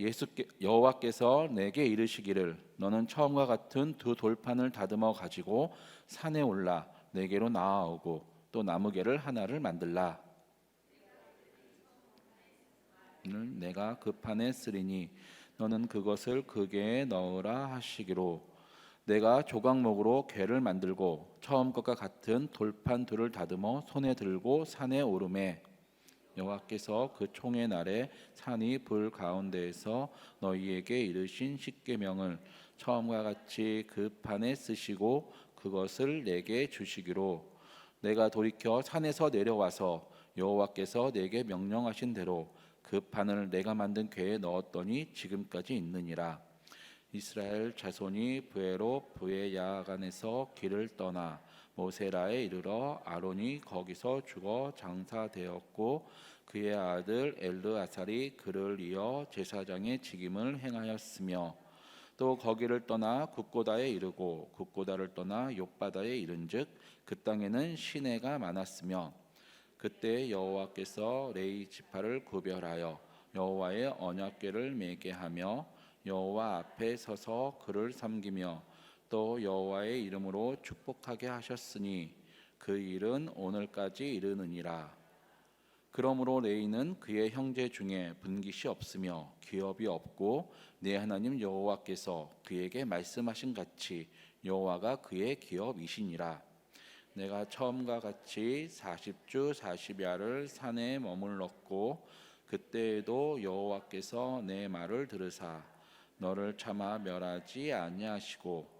예수께 여호와께서 내게 이르시기를 너는 처음과 같은 두 돌판을 다듬어 가지고 산에 올라 내게로 나아오고 또 나무개를 하나를 만들라. 을 내가 그 판에 쓰리니 너는 그것을 그 개에 넣으라 하시기로 내가 조각목으로 괴를 만들고 처음 것과 같은 돌판 둘을 다듬어 손에 들고 산에 오르매 여호와께서 그 총의 날에 산이 불 가운데에서 너희에게 이르신 십계명을 처음과 같이 그 판에 쓰시고 그것을 내게 주시기로. 내가 돌이켜 산에서 내려와서 여호와께서 내게 명령하신 대로 그 판을 내가 만든 궤에 넣었더니 지금까지 있느니라. 이스라엘 자손이 부에로 부에 야간에서 길을 떠나 모세라에 이르러 아론이 거기서 죽어 장사되었고 그의 아들 엘르아살이 그를 이어 제사장의 직임을 행하였으며 또 거기를 떠나 국고다에 이르고 국고다를 떠나 욥바다에 이른즉 그 땅에는 시내가 많았으며 그때 여호와께서 레이 지파를 구별하여 여호와의 언약궤를 매게 하며 여호와 앞에 서서 그를 섬기며 또 여호와의 이름으로 축복하게 하셨으니 그 일은 오늘까지 이르느니라. 그러므로 레이는 그의 형제 중에 분깃이 없으며 기업이 없고 내 하나님 여호와께서 그에게 말씀하신 같이 여호와가 그의 기업이시니라. 내가 처음과 같이 40주 40야를 산에 머물렀고 그때에도 여호와께서 내 말을 들으사 너를 참아 멸하지 아니하시고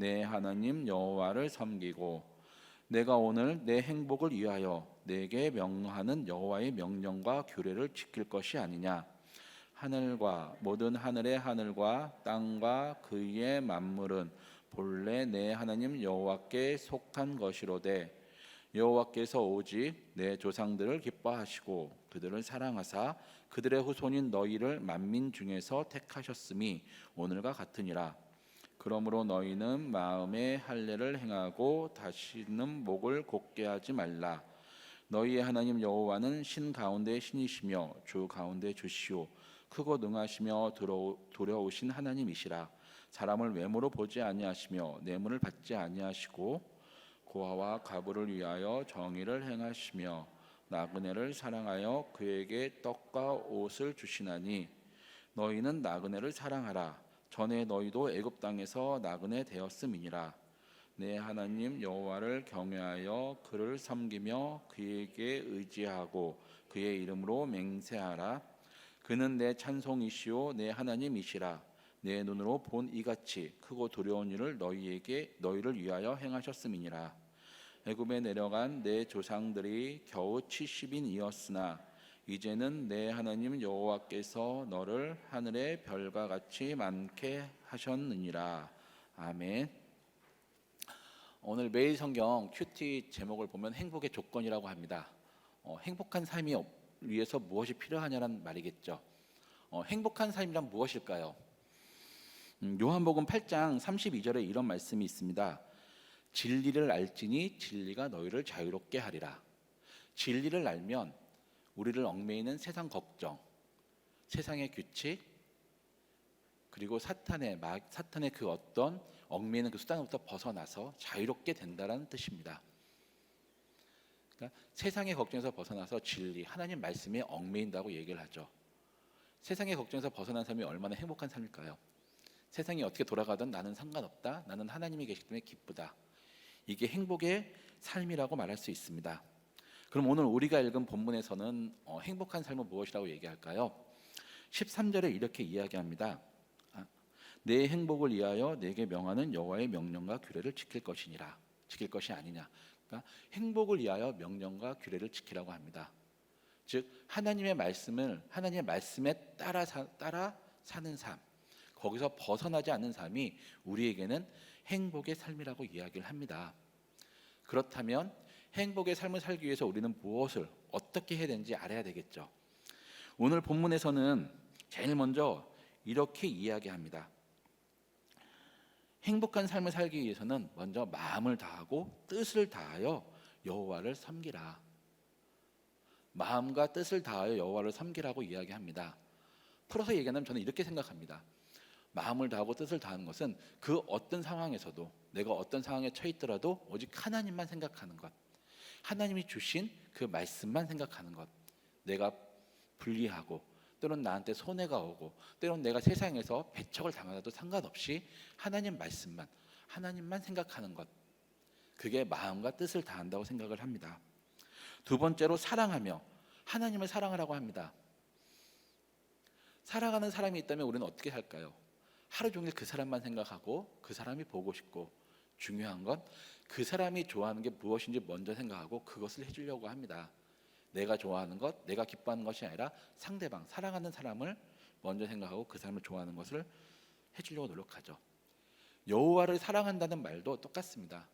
내 하나님 여호와를 섬기고 내가 오늘 내 행복을 위하여 내게 명하는 여호와의 명령과 규례를 지킬 것이 아니냐? 하늘과 모든 하늘의 하늘과 땅과 그의 만물은 본래 내 하나님 여호와께 속한 것이로되 여호와께서 오직 내 조상들을 기뻐하시고 그들을 사랑하사 그들의 후손인 너희를 만민 중에서 택하셨음이 오늘과 같으니라 그러므로 너희는 마음에 할례를 행하고 다시는 목을 곧게 하지 말라. 너희의 하나님 여호와는 신 가운데 신이시며 주 가운데 주시오. 크고 능하시며 두려우- 두려우신 하나님이시라. 사람을 외모로 보지 아니하시며 뇌물을 받지 아니하시고 고아와 가부를 위하여 정의를 행하시며 나그네를 사랑하여 그에게 떡과 옷을 주시나니 너희는 나그네를 사랑하라 전에 너희도 애굽 땅에서 나그네 되었음이니라. 내 하나님 여호와를 경외하여 그를 섬기며 그에게 의지하고 그의 이름으로 맹세하라. 그는 내 찬송이시오 내 하나님이시라. 내 눈으로 본 이같이 크고 두려운 일을 너희에게 너희를 위하여 행하셨음이니라. 애굽에 내려간 내 조상들이 겨우 70인이었으나 이제는 내 하나님 여호와께서 너를 하늘의 별과 같이 많게 하셨느니라 아멘. 오늘 매일 성경 큐티 제목을 보면 행복의 조건이라고 합니다. 어, 행복한 삶이 없- 위해서 무엇이 필요하냐는 말이겠죠. 어, 행복한 삶이란 무엇일까요? 음, 요한복음 8장 32절에 이런 말씀이 있습니다. 진리를 알지니 진리가 너희를 자유롭게 하리라. 진리를 알면 우리를 얽매이는 세상 걱정, 세상의 규칙, 그리고 사탄의 막 사탄의 그 어떤 얽매이는 그 수단으로부터 벗어나서 자유롭게 된다라는 뜻입니다. 그러니까 세상의 걱정에서 벗어나서 진리, 하나님 말씀에 얽매인다고 얘기를 하죠. 세상의 걱정에서 벗어난 삶이 얼마나 행복한 삶일까요? 세상이 어떻게 돌아가든 나는 상관없다. 나는 하나님이 계시기 때문에 기쁘다. 이게 행복의 삶이라고 말할 수 있습니다. 그럼 오늘 우리가 읽은 본문에서는 어, 행복한 삶은 무엇이라고 얘기할까요? 13절에 이렇게 이야기합니다. 아, 내 행복을 위하여 내게 명하는 여호와의 명령과 규례를 지킬 것이니라. 지킬 것이 아니냐. 그러니까 행복을 위하여 명령과 규례를 지키라고 합니다. 즉 하나님의 말씀을 하나님의 말씀에 따라 사, 따라 사는 삶. 거기서 벗어나지 않는 삶이 우리에게는 행복의 삶이라고 이야기를 합니다. 그렇다면 행복의 삶을 살기 위해서 우리는 무엇을 어떻게 해야 되는지 알아야 되겠죠. 오늘 본문에서는 제일 먼저 이렇게 이야기합니다. 행복한 삶을 살기 위해서는 먼저 마음을 다하고 뜻을 다하여 여호와를 섬기라. 마음과 뜻을 다하여 여호와를 섬기라고 이야기합니다. 풀어서 얘기하면 저는 이렇게 생각합니다. 마음을 다하고 뜻을 다하는 것은 그 어떤 상황에서도 내가 어떤 상황에 처해 있더라도 오직 하나님만 생각하는 것. 하나님이 주신 그 말씀만 생각하는 것. 내가 불리하고 때론 나한테 손해가 오고 때론 내가 세상에서 배척을 당하도 상관없이 하나님 말씀만 하나님만 생각하는 것. 그게 마음과 뜻을 다한다고 생각을 합니다. 두 번째로 사랑하며 하나님을 사랑하라고 합니다. 사랑하는 사람이 있다면 우리는 어떻게 할까요? 하루 종일 그 사람만 생각하고 그 사람이 보고 싶고 중요한 건 그 사람이 좋아하는 게 무엇인지 먼저 생각하고 그것을 해주려고 합니다. 내가 좋아하는 것, 내가 기뻐하는 것이 아니라 상대방, 사랑하는 사람을 먼저 생각하고 그 사람을 좋아하는 것을 해주려고 노력하죠. 여호와를 사랑한다는 말도 똑같습니다.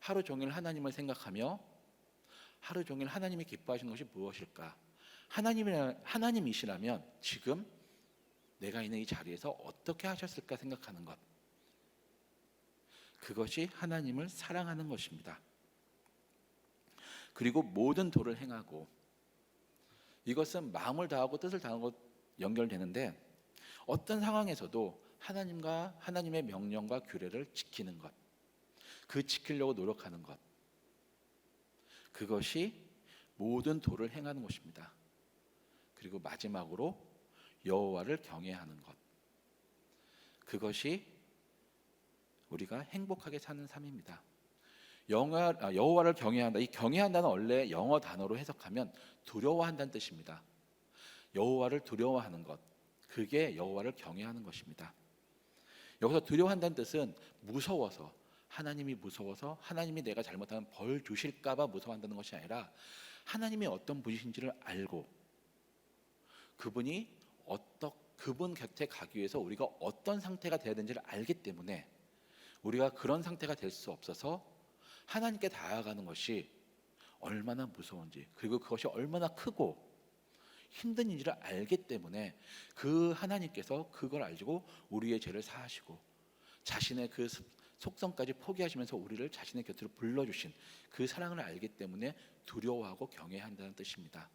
하루 종일 하나님을 생각하며 하루 종일 하나님이 기뻐하시는 것이 무엇일까? 하나님이 하나님이시라면 지금 내가 있는 이 자리에서 어떻게 하셨을까 생각하는 것. 그것이 하나님을 사랑하는 것입니다. 그리고 모든 도를 행하고 이것은 마음을 다하고 뜻을 다하는 것 연결되는데 어떤 상황에서도 하나님과 하나님의 명령과 규례를 지키는 것. 그 지키려고 노력하는 것. 그것이 모든 도를 행하는 것입니다. 그리고 마지막으로 여호와를 경외하는 것. 그것이 우리가 행복하게 사는 삶입니다. 영화, 아, 여호와를 경외한다. 이 경외한다는 원래 영어 단어로 해석하면 두려워한다는 뜻입니다. 여호와를 두려워하는 것. 그게 여호와를 경외하는 것입니다. 여기서 두려워한다는 뜻은 무서워서 하나님이 무서워서 하나님이 내가 잘못하면 벌 주실까봐 무서워한다는 것이 아니라 하나님이 어떤 분이신지를 알고 그분이 어떤 그분 곁에 가기 위해서 우리가 어떤 상태가 되어야 되는지를 알기 때문에 우리가 그런 상태가 될 수 없어서 하나님께 다가가는 것이 얼마나 무서운지 그리고 그것이 얼마나 크고 힘든 일을 알기 때문에 그 하나님께서 그걸 알고 우리의 죄를 사하시고 자신의 그 속성까지 포기하시면서 우리를 자신의 곁으로 불러주신 그 사랑을 알기 때문에 두려워하고 경외한다는 뜻입니다.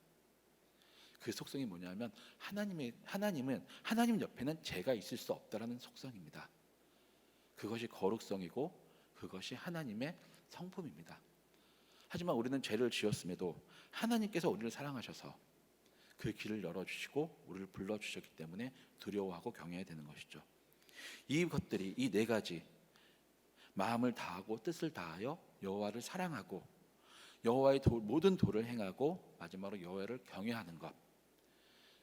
그 속성이 뭐냐면 하나님의 하나님은 하나님 옆에는 죄가 있을 수 없다라는 속성입니다. 그것이 거룩성이고 그것이 하나님의 성품입니다. 하지만 우리는 죄를 지었음에도 하나님께서 우리를 사랑하셔서 그 길을 열어주시고 우리를 불러주셨기 때문에 두려워하고 경외해야 되는 것이죠. 이것들이 이 네 가지 마음을 다하고 뜻을 다하여 여호와를 사랑하고 여호와의 도, 모든 도를 행하고 마지막으로 여호와를 경외하는 것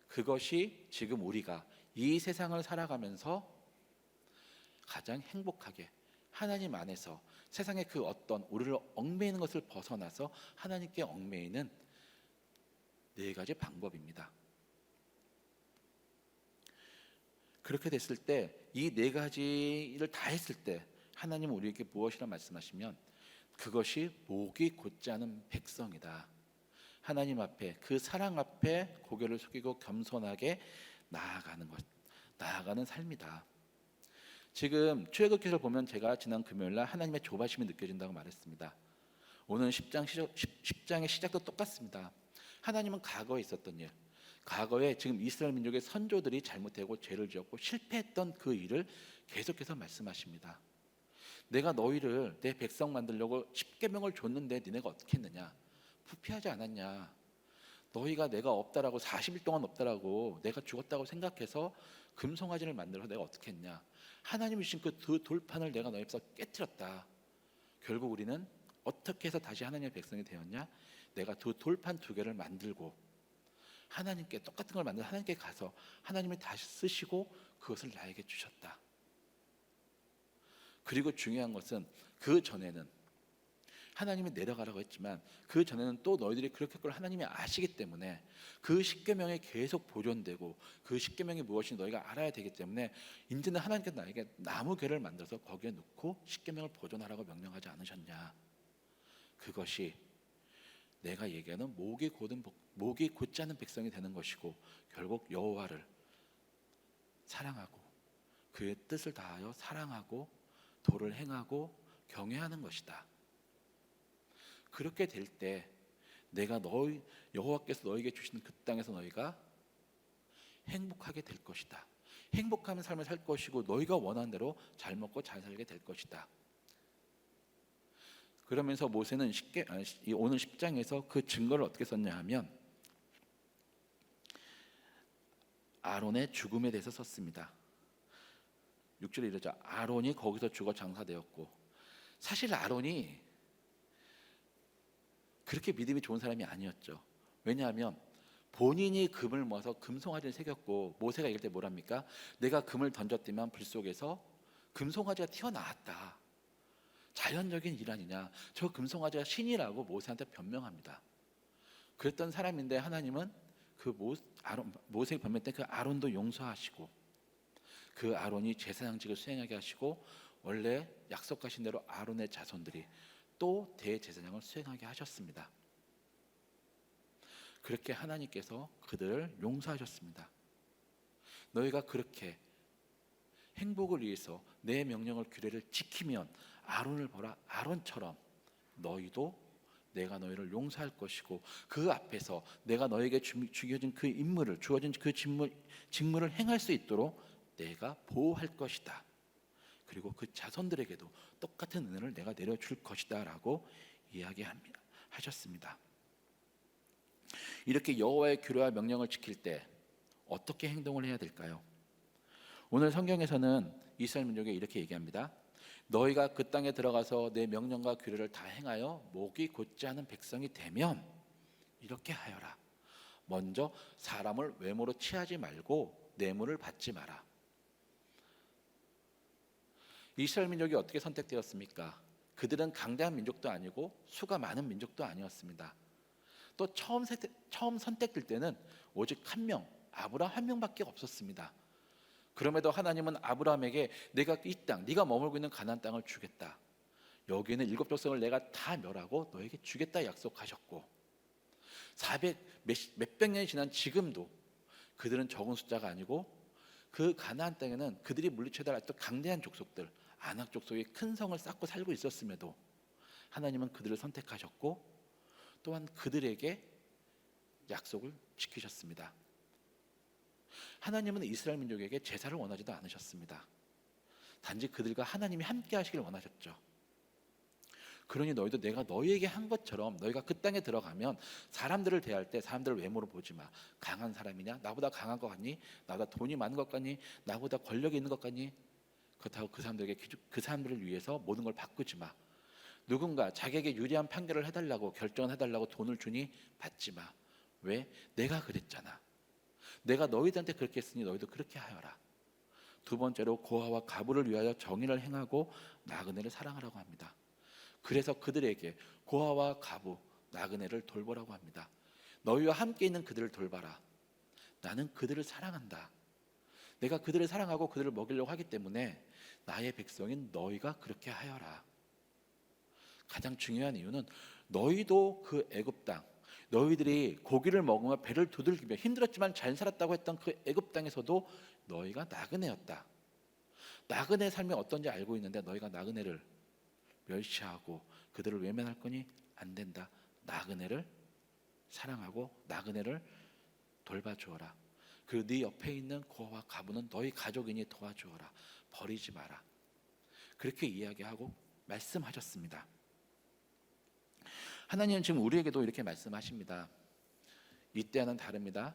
그것이 지금 우리가 이 세상을 살아가면서 가장 행복하게 하나님 안에서 세상의 그 어떤 우리를 얽매이는 것을 벗어나서 하나님께 얽매이는 네 가지 방법입니다. 그렇게 됐을 때 이 네 가지를 다 했을 때 하나님 우리에게 무엇이라 말씀하시면 그것이 목이 곧지 않은 백성이다. 하나님 앞에 그 사랑 앞에 고개를 숙이고 겸손하게 나아가는 것, 나아가는 삶이다. 지금 출애굽기를 보면 제가 지난 금요일 날 하나님의 조바심이 느껴진다고 말했습니다. 오늘 10장 시작, 10장의 시작도 똑같습니다. 하나님은 과거에 있었던 일, 과거에 지금 이스라엘 민족의 선조들이 잘못하고 죄를 지었고 실패했던 그 일을 계속해서 말씀하십니다. 내가 너희를 내 백성 만들려고 십계명을 줬는데 니네가 어떻게 했느냐? 부패하지 않았냐? 너희가 내가 없다라고 40일 동안 없다라고 내가 죽었다고 생각해서 금송아지를 만들어서 내가 어떻게 했냐? 하나님이 주신 그 돌판을 내가 너희 앞에서 깨뜨렸다. 결국 우리는 어떻게 해서 다시 하나님의 백성이 되었냐? 내가 두 돌판 두 개를 만들고 하나님께 똑같은 걸 만들어 하나님께 가서 하나님이 다시 쓰시고 그것을 나에게 주셨다. 그리고 중요한 것은 그 전에는 하나님이 내려가라고 했지만 그 전에는 또 너희들이 그렇게 할걸 하나님이 아시기 때문에 그 십계명이 계속 보존되고 그 십계명이 무엇인지 너희가 알아야 되기 때문에 이제는 하나님께서 나에게 나무 괴를 만들어서 거기에 놓고 십계명을 보존하라고 명령하지 않으셨냐? 그것이 내가 얘기하는 목이 곧은 복- 목이 곧지 않은 백성이 되는 것이고 결국 여호와를 사랑하고 그의 뜻을 다하여 사랑하고 도를 행하고 경외하는 것이다. 그렇게 될 때 내가 너희 여호와께서 너에게 주시는 그 땅에서 너희가 행복하게 될 것이다. 행복한 삶을 살 것이고 너희가 원하는 대로 잘 먹고 잘 살게 될 것이다. 그러면서 모세는 쉽게 이 오늘 10장에서 그 증거를 어떻게 썼냐 하면 아론의 죽음에 대해서 썼습니다. 6절에 이러죠. 아론이 거기서 죽어 장사되었고 사실 아론이 그렇게 믿음이 좋은 사람이 아니었죠. 왜냐하면 본인이 금을 모아서 금송아지를 새겼고 모세가 이럴 때 뭐랍니까? 내가 금을 던졌더만 불 속에서 금송아지가 튀어나왔다. 자연적인 일 아니냐? 저 금송아지가 신이라고 모세한테 변명합니다. 그랬던 사람인데 하나님은 그 모, 아론, 모세 변명 때그 아론도 용서하시고 그 아론이 제사장직을 수행하게 하시고 원래 약속하신 대로 아론의 자손들이 또 대제사장을 수행하게 하셨습니다. 그렇게 하나님께서 그들을 용서하셨습니다. 너희가 그렇게 행복을 위해서 내 명령을 규례를 지키면 아론을 보라 아론처럼 너희도 내가 너희를 용서할 것이고 그 앞에서 내가 너에게 주, 주어진 그 임무를 주어진 그 직무, 직무를 행할 수 있도록 내가 보호할 것이다. 그리고 그 자손들에게도 똑같은 은혜를 내가 내려줄 것이다라고 이야기합니다. 하셨습니다. 이렇게 여호와의 규례와 명령을 지킬 때 어떻게 행동을 해야 될까요? 오늘 성경에서는 이스라엘 민족에 이렇게 얘기합니다. 너희가 그 땅에 들어가서 내 명령과 규례를 다 행하여 목이 곧지 않은 백성이 되면 이렇게 하여라. 먼저 사람을 외모로 취하지 말고 뇌물을 받지 마라. 이스라엘 민족이 어떻게 선택되었습니까? 그들은 강대한 민족도 아니고 수가 많은 민족도 아니었습니다. 또 처음, 세, 처음 선택될 때는 오직 한 명, 아브라함 한 명밖에 없었습니다. 그럼에도 하나님은 아브라함에게 내가 이 땅, 네가 머물고 있는 가나안 땅을 주겠다. 여기는 일곱 족속을 내가 다 멸하고 너에게 주겠다 약속하셨고 400 몇, 몇백 년이 지난 지금도 그들은 적은 숫자가 아니고 그 가나안 땅에는 그들이 물리쳐야 할또 강대한 족속들 아낙 족속이 큰 성을 쌓고 살고 있었음에도 하나님은 그들을 선택하셨고 또한 그들에게 약속을 지키셨습니다. 하나님은 이스라엘 민족에게 제사를 원하지도 않으셨습니다. 단지 그들과 하나님이 함께 하시길 원하셨죠. 그러니 너희도 내가 너희에게 한 것처럼 너희가 그 땅에 들어가면 사람들을 대할 때 사람들을 외모로 보지 마. 강한 사람이냐? 나보다 강한 것 같니? 나보다 돈이 많은 것 같니? 나보다 권력이 있는 것 같니? 그렇다고 그 사람들에게 그 사람들을 위해서 모든 걸 바꾸지 마. 누군가 자기에게 유리한 판결을 해달라고 결정을 해달라고 돈을 주니 받지 마. 왜? 내가 그랬잖아. 내가 너희들한테 그렇게 했으니 너희도 그렇게 하여라. 두 번째로 고아와 가부를 위하여 정의를 행하고 나그네를 사랑하라고 합니다. 그래서 그들에게 고아와 가부, 나그네를 돌보라고 합니다. 너희와 함께 있는 그들을 돌봐라. 나는 그들을 사랑한다. 내가 그들을 사랑하고 그들을 먹이려고 하기 때문에 나의 백성인 너희가 그렇게 하여라. 가장 중요한 이유는 너희도 그 애굽 땅, 너희들이 고기를 먹으며 배를 두들기며 힘들었지만 잘 살았다고 했던 그 애굽 땅에서도 너희가 나그네였다. 나그네 삶이 어떤지 알고 있는데 너희가 나그네를 멸시하고 그들을 외면할 거니 안 된다. 나그네를 사랑하고 나그네를 돌봐주어라. 그리고 네 옆에 있는 고아와 가부는 너희 가족이니 도와주어라. 버리지 마라. 그렇게 이야기하고 말씀하셨습니다. 하나님은 지금 우리에게도 이렇게 말씀하십니다. 이때와는 다릅니다.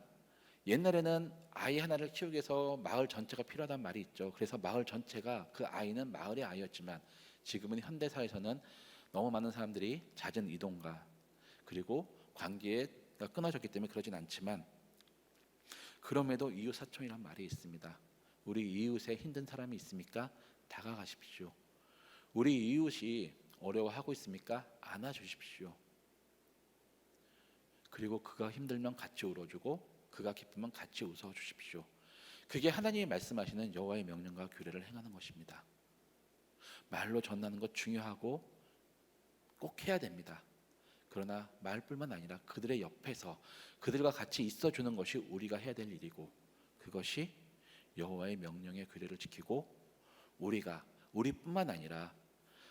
옛날에는 아이 하나를 키우기 위해서 마을 전체가 필요하다는 말이 있죠. 그래서 마을 전체가 그 아이는 마을의 아이였지만 지금은 현대 사회에서는 너무 많은 사람들이 잦은 이동과 그리고 관계가 끊어졌기 때문에 그러진 않지만 그럼에도 이웃 사촌이란 말이 있습니다. 우리 이웃에 힘든 사람이 있습니까? 다가가십시오. 우리 이웃이 어려워하고 있습니까? 안아 주십시오. 그리고 그가 힘들면 같이 울어주고 그가 기쁘면 같이 웃어 주십시오. 그게 하나님이 말씀하시는 여호와의 명령과 규례를 행하는 것입니다. 말로 전하는 것 중요하고 꼭 해야 됩니다. 그러나 말뿐만 아니라 그들의 옆에서 그들과 같이 있어 주는 것이 우리가 해야 될 일이고 그것이 여호와의 명령의 규례를 지키고 우리가 우리뿐만 아니라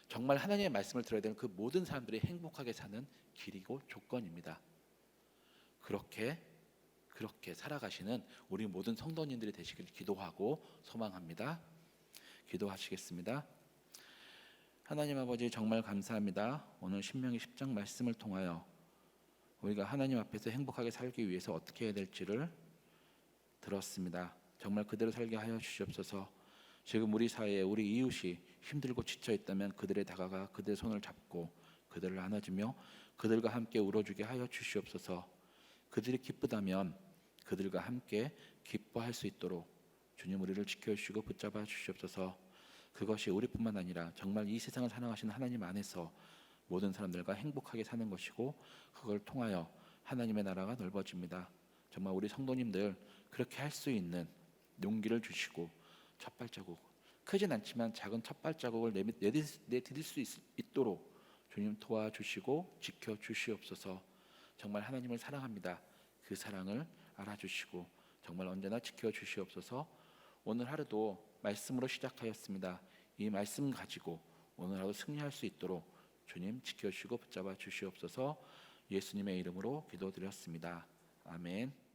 정말 하나님의 말씀을 들어야 되는 그 모든 사람들이 행복하게 사는 길이고 조건입니다. 그렇게 그렇게 살아가시는 우리 모든 성도님들이 되시길 기도하고 소망합니다. 기도하시겠습니다. 하나님 아버지 정말 감사합니다. 오늘 신명기 10장 말씀을 통하여 우리가 하나님 앞에서 행복하게 살기 위해서 어떻게 해야 될지를 들었습니다. 정말 그대로 살게 하여 주시옵소서. 지금 우리 사회에 우리 이웃이 힘들고 지쳐 있다면 그들에 다가가 그들의 손을 잡고 그들을 안아주며 그들과 함께 울어주게 하여 주시옵소서. 그들이 기쁘다면 그들과 함께 기뻐할 수 있도록 주님 우리를 지켜주시고 붙잡아 주시옵소서. 그것이 우리뿐만 아니라 정말 이 세상을 사랑하시는 하나님 안에서 모든 사람들과 행복하게 사는 것이고 그걸 통하여 하나님의 나라가 넓어집니다. 정말 우리 성도님들 그렇게 할 수 있는 용기를 주시고 첫 발자국 크진 않지만 작은 첫 발자국을 내디딜 수 있, 있도록 주님 도와주시고 지켜 주시옵소서. 정말 하나님을 사랑합니다. 그 사랑을 알아주시고 정말 언제나 지켜 주시옵소서. 오늘 하루도 말씀으로 시작하였습니다. 이 말씀 가지고 오늘 하루 승리할 수 있도록 주님 지켜주시고 붙잡아 주시옵소서. 예수님의 이름으로 기도드렸습니다. 아멘.